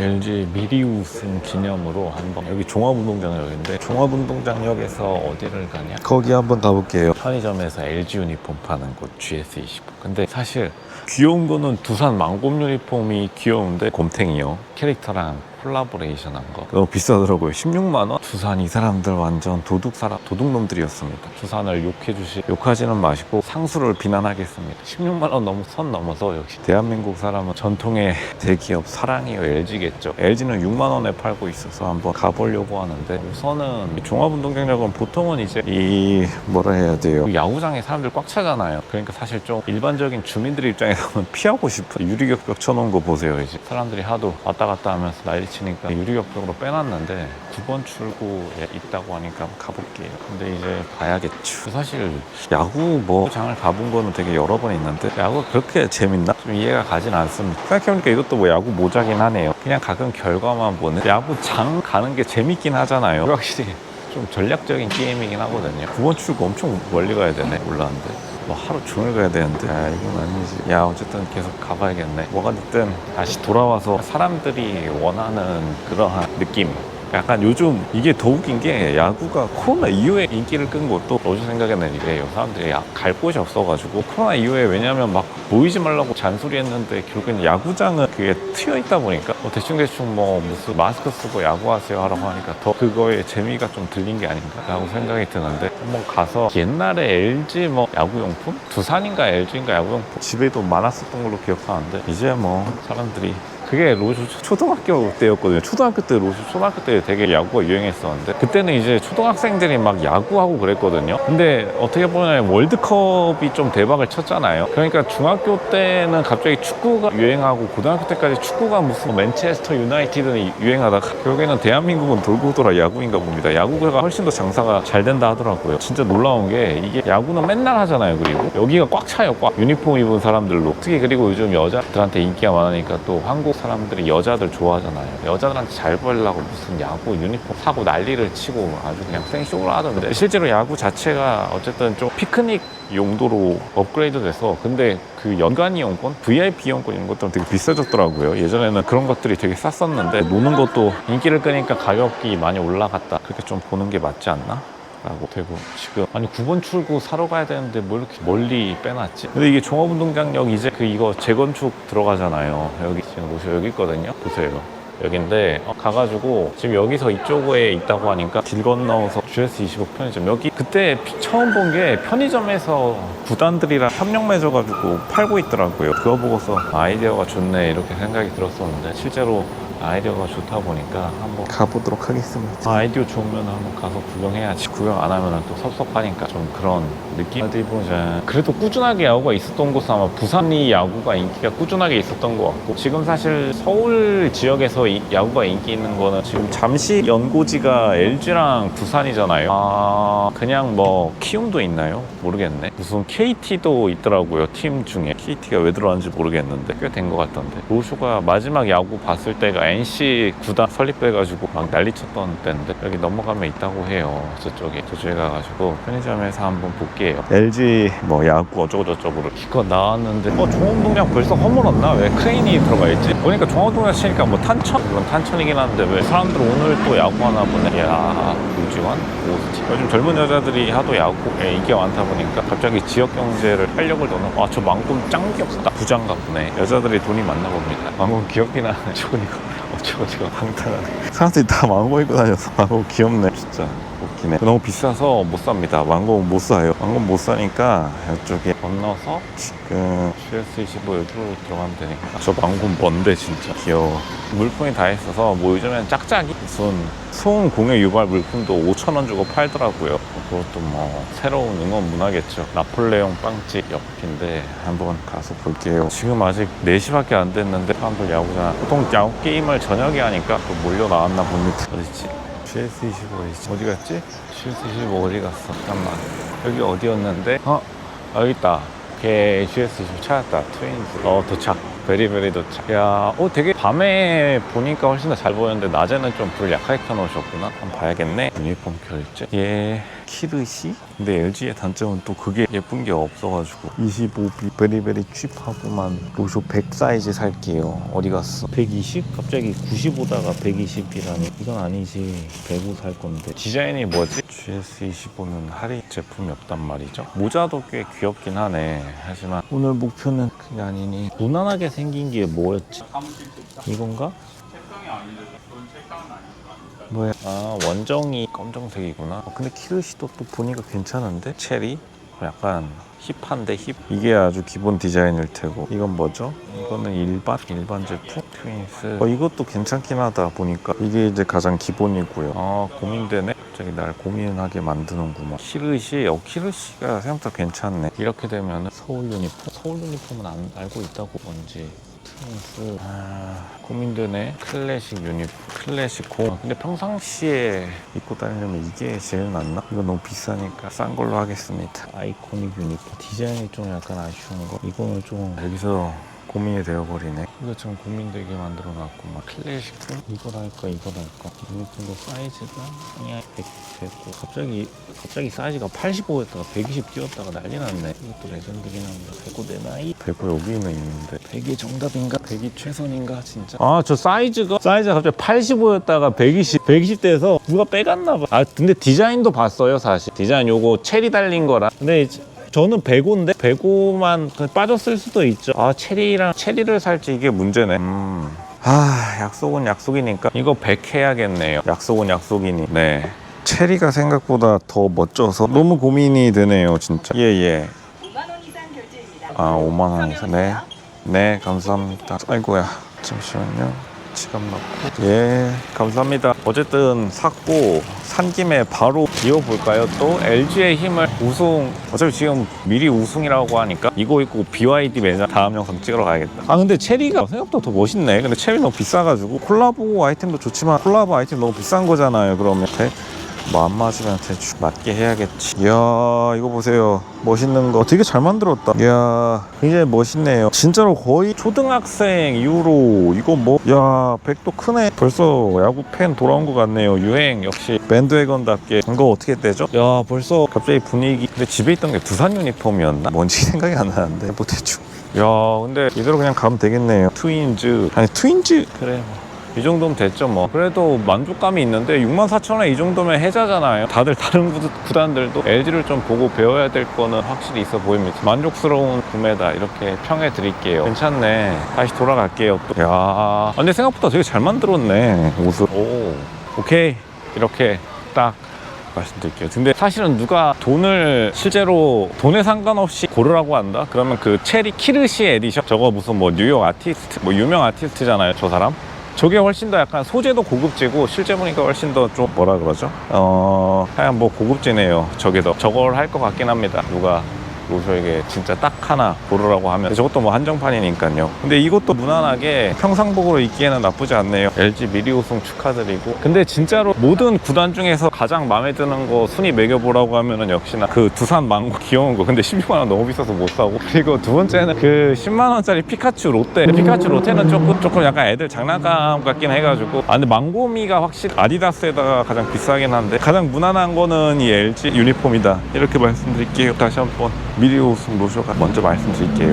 LG 미리 우승 기념으로 한번 여기 종합운동장역인데 종합운동장역에서 어디를 가냐? 거기 한번 가볼게요. 편의점에서 LG 유니폼 파는 곳 GS25. 근데 사실 귀여운 거는 두산 망곰 유니폼이 귀여운데 곰탱이요. 캐릭터랑 콜라보레이션 한 거. 너무 비싸더라고요. 16만 원. 두산 이 사람들 완전 도둑 사람, 도둑놈들이었습니다. 두산을 욕해 주시, 욕하지는 마시고 상수를 비난하겠습니다. 16만 원 너무 선 넘어서 역시 대한민국 사람은 전통의 대기업 사랑이요 LG겠죠. LG는 6만 원에 팔고 있어서 한번 가보려고 하는데 우선은 이 종합운동장역은 보통은 이제 이 뭐라 해야 돼요. 야구장에 사람들 꽉 차잖아요. 그러니까 사실 좀 일반적인 주민들 입장에서는 피하고 싶은 유리격벽 쳐놓은 거 보세요. 이제 사람들이 하도 왔다 갔다 하면서 난리 치니까 유리격벽으로 빼놨는데 9번 출구에 있다고 하니까 가볼게요. 근데 이제 봐야겠죠. 사실 야구 뭐 장을 가본 거는 되게 여러 번 있는데 야구가 그렇게 재밌나? 좀 이해가 가진 않습니다. 생각해보니까 이것도 뭐 야구 모자긴 하네요. 그냥 가끔 결과만 보는 야구 장 가는 게 재밌긴 하잖아요. 확실히 좀 전략적인 게임이긴 하거든요. 9번 출구 엄청 멀리 가야 되네. 올라왔는데. 뭐 하루 종일 가야 되는데 아 이건 아니지 야 어쨌든 계속 가봐야겠네 뭐가 됐든 다시 돌아와서 사람들이 원하는 그러한 느낌 약간 요즘 이게 더 웃긴 게 야구가 코로나 이후에 인기를 끈 것도 어제 생각에는 이래요 사람들이 야- 갈 곳이 없어가지고 코로나 이후에 왜냐면 막 모이지 말라고 잔소리 했는데 결국엔 야구장은 그게 트여 있다 보니까 뭐 대충대충 뭐 무슨 마스크 쓰고 야구하세요 하라고 하니까 더 그거에 재미가 좀 들린 게 아닌가라고 생각이 드는데 한번 가서 옛날에 LG 뭐 야구용품 두산인가 LG인가 야구용품 집에도 많았었던 걸로 기억하는데 이제 뭐 사람들이 그게 로즈 초등학교 때였거든요. 초등학교 때 로즈 초등학교 때 되게 야구가 유행했었는데 그때는 이제 초등학생들이 막 야구하고 그랬거든요. 근데 어떻게 보면 월드컵이 좀 대박을 쳤잖아요. 그러니까 중학교 때는 갑자기 축구가 유행하고 고등학교 때까지 축구가 무슨 맨체스터 유나이티드는 유행하다가 결국에는 대한민국은 돌고 돌아 야구인가 봅니다. 야구가 훨씬 더 장사가 잘 된다 하더라고요. 진짜 놀라운 게 이게 야구는 맨날 하잖아요. 그리고 여기가 꽉 차요. 꽉 유니폼 입은 사람들로 특히 그리고 요즘 여자들한테 인기가 많으니까 또 한국 사람들이 여자들 좋아하잖아요. 여자들한테 잘 보이려고 무슨 야구 유니폼 사고 난리를 치고 아주 그냥 생쇼를 하던데 실제로 야구 자체가 어쨌든 좀 피크닉 용도로 업그레이드 돼서 근데 그 연간 이용권, VIP 이용권 이런 것들은 되게 비싸졌더라고요. 예전에는 그런 것들이 되게 쌌었는데 노는 것도 인기를 끄니까 가격이 많이 올라갔다. 그렇게 좀 보는 게 맞지 않나? 라고 되고 지금 아니 9번 출구 사러 가야 되는데 뭐 이렇게 멀리 빼놨지? 근데 이게 종합운동장역 이제 그 이거 재건축 들어가잖아요. 여기 지금 보세요 여기 있거든요. 보세요. 여긴데 어, 가가지고 지금 여기서 이쪽에 있다고 하니까 길 건너서 GS25 편의점. 여기 그때 피- 처음 본 게 편의점에서 구단들이랑 협력 맺어가지고 팔고 있더라고요. 그거 보고서 아이디어가 좋네 이렇게 생각이 들었었는데 실제로 아이디어가 좋다 보니까 한번 가보도록 하겠습니다. 아이디어 좋으면 한번 가서 구경해야지. 구경 안 하면 또 섭섭하니까 좀 그런 느낌? 어디 보자. 그래도 꾸준하게 야구가 있었던 곳은 아마 부산이 야구가 인기가 꾸준하게 있었던 것 같고 지금 사실 서울 지역에서 이- 야구가 인기 있는 거는 지금 잠시 연고지가 LG랑 부산이잖아요. 아 그냥 뭐 키움도 있나요? 모르겠네. 무슨 KT도 있더라고요 팀 중에. KT가 왜 들어왔는지 모르겠는데 꽤 된 것 같던데. 로쇼가 마지막 야구 봤을 때가 NC 구단 설립돼가지고 막 난리쳤던 때인데 여기 넘어가면 있다고 해요 저쪽에 저쪽에 가가지고 편의점에서 한번 볼게요 LG 뭐 야구 어쩌고 저쩌고를 기껏 나왔는데 어 종합운동장 벌써 허물었나? 왜 크레인이 들어가 있지? 보니까 종합운동장 치니까 뭐 탄천? 물론 탄천이긴 한데 왜 사람들 오늘 또 야구하나 보네 야 우지환? 오스티 요즘 젊은 여자들이 하도 야구에 인기가 많다 보니까 갑자기 지역 경제를 활력을 넣는 아저 망금 짱 귀엽다. 부장가 보네 여자들이 돈이 많나 봅니다. 망금 귀엽긴 하네. 저건 이거 어쩌고 저거 방탄하네. 사람들이 다 망고 입고 다녀서 망고 귀엽네. 진짜 웃기네 너무 비싸서 못 삽니다. 망고 못 사요. 망고 못 사니까 이쪽에 건너서 지금 GS25 여기로 들어가면 되니까. 저 망고 뭔데 진짜. 귀여워. 물품이 다 있어서 뭐 요즘엔 짝짝이? 무슨 소음 공해 유발 물품도 5,000원 주고 팔더라고요. 그것도 뭐 새로운 응원 문화겠죠. 나폴레옹 빵집 옆인데 한번 가서 볼게요. 지금 아직 4시밖에 안 됐는데 사람들 야구장. 보통 야구 게임을 저녁에 하니까 또 몰려 나왔나 봅니다. 어딨지? GS25 있지? 어디 갔지? GS25 어디 갔어? 잠깐만 여기 어디였는데? 어? 여기 있다 오케이 GS25 찾았다 트윈즈 어 도착 베리베리 도착. 야, 어, 되게 밤에 보니까 훨씬 더 잘 보였는데 낮에는 좀 불을 약하게 켜놓으셨구나. 한번 봐야겠네. 유니폼 결제. 예. 키르시? 근데 LG의 단점은 또 그게 예쁜 게 없어가지고 25비 베리베리 취하고만 로쇼 100 사이즈 살게요 어디 갔어? 120? 갑자기 95다가 120이라니 이건 아니지 105 살 건데 디자인이 뭐지? GS25는 할인 제품이 없단 말이죠 모자도 꽤 귀엽긴 하네 하지만 오늘 목표는 그게 아니니 무난하게 생긴 게 뭐였지? 이건가? 뭐야? 아 원정이 검정색이구나. 어, 근데 키르시도 또 보니까 괜찮은데 체리 약간 힙한데 힙. 이게 아주 기본 디자인일 테고. 이건 뭐죠? 이거는 일반 일반 제품 트윈스. 어 이것도 괜찮긴 하다 보니까 이게 이제 가장 기본이고요. 아 고민되네. 갑자기 날 고민하게 만드는구만. 키르시, 어 키르시가 생각보다 괜찮네. 이렇게 되면 서울 유니폼. 서울 유니폼은 안 알고 있다고 뭔지. 아, 고민되네. 클래식 유니폼. 클래식 고. 근데 평상시에 입고 다니려면 이게 제일 낫나? 이거 너무 비싸니까 싼 걸로 하겠습니다. 아이코닉 유니폼. 디자인이 좀 약간 아쉬운 거. 이거는 좀 여기서 고민이 되어버리네. 이거 좀 고민되게 만들어 놨구만. 클래식 이걸 할까 이걸 할까. 유니폼도 사이즈가 아니야 100, 105. 갑자기 갑자기 사이즈가 85였다가 120 뛰었다가 난리 났네. 이것도 레전드긴 한데 105내 나이. 105 여기는 있는데 100이 정답인가? 100이 최선인가 진짜? 아 저 사이즈가 사이즈가 갑자기 85였다가 120 120 돼서 누가 빼갔나 봐. 아 근데 디자인도 봤어요 사실. 디자인 요거 체리 달린 거라. 근데 이제 저는 105인데 105만 빠졌을 수도 있죠. 아 체리랑 체리를 살지 이게 문제네. 음. 아 약속은 약속이니까 이거 100 해야겠네요. 약속은 약속이니. 네. 체리가 생각보다 더 멋져서 너무 고민이 되네요, 진짜. 예, 예. 5만 원 이상 결제입니다. 아, 5만 원 이상. 네. 네, 감사합니다. 아이고야. 잠시만요. 지갑 넣고. 예, 감사합니다. 어쨌든 샀고 산 김에 바로 이어볼까요? 또 LG의 힘을 우승. 어차피 지금 미리 우승이라고 하니까 이거 입고 BYD 매장 다음 영상 찍으러 가야겠다. 아 근데 체리가 생각보다 더 멋있네. 근데 체리 너무 비싸가지고 콜라보 아이템도 좋지만 콜라보 아이템 너무 비싼 거잖아요. 그러면 대- 뭐 안 맞으면 대충 맞게 해야겠지. 이야 이거 보세요. 멋있는 거 되게 잘 만들었다. 이야 굉장히 멋있네요. 진짜로 거의 초등학생 이후로 이거 뭐야 백도 크네. 벌써 야구 팬 돌아온 것 같네요. 유행 역시 밴드웨건답게 이거 어떻게 떼죠? 야 벌써 갑자기 분위기. 근데 집에 있던 게 두산 유니폼이었나? 뭔지 생각이 안 나는데 뭐 대충. 야 근데 이대로 그냥 가면 되겠네요. 트윈즈 아니 트윈즈 그래 뭐. 이 정도면 됐죠 뭐 그래도 만족감이 있는데 6만 4천 원에 이 정도면 해자잖아요 다들 다른 구- 구단들도 LG를 좀 보고 배워야 될 거는 확실히 있어 보입니다 만족스러운 구매다 이렇게 평해 드릴게요 괜찮네 다시 돌아갈게요 또. 야 근데 생각보다 되게 잘 만들었네 옷을 오 오케이 이렇게 딱 말씀드릴게요. 근데 사실은 누가 돈을 실제로 돈에 상관없이 고르라고 한다? 그러면 그 체리 키르시 에디션 저거 무슨 뭐 뉴욕 아티스트 뭐 유명 아티스트잖아요. 저 사람. 저게 훨씬 더 약간 소재도 고급지고 실제 보니까 훨씬 더 좀 뭐라 그러죠? 어 하여간 뭐 고급지네요. 저게 더 저걸 할 것 같긴 합니다. 누가 로쇼에게 진짜 딱 하나 고르라고 하면 저것도 뭐 한정판이니까요. 근데 이것도 무난하게 평상복으로 입기에는 나쁘지 않네요. LG 미리 우승 축하드리고. 근데 진짜로 모든 구단 중에서 가장 마음에 드는 거 순위 매겨보라고 하면은 역시나 그 두산 망고 귀여운 거. 근데 16만 원 너무 비싸서 못 사고. 그리고 두 번째는 그 10만 원짜리 피카츄 롯데. 피카츄 롯데는 조금 조금 약간 애들 장난감 같긴 해가지고. 아 근데 망고미가 확실히 아디다스에다가 가장 비싸긴 한데 가장 무난한 거는 이 LG 유니폼이다. 이렇게 말씀드릴게요. 다시 한번 미리 우승 로쇼가 먼저 말씀드릴게요.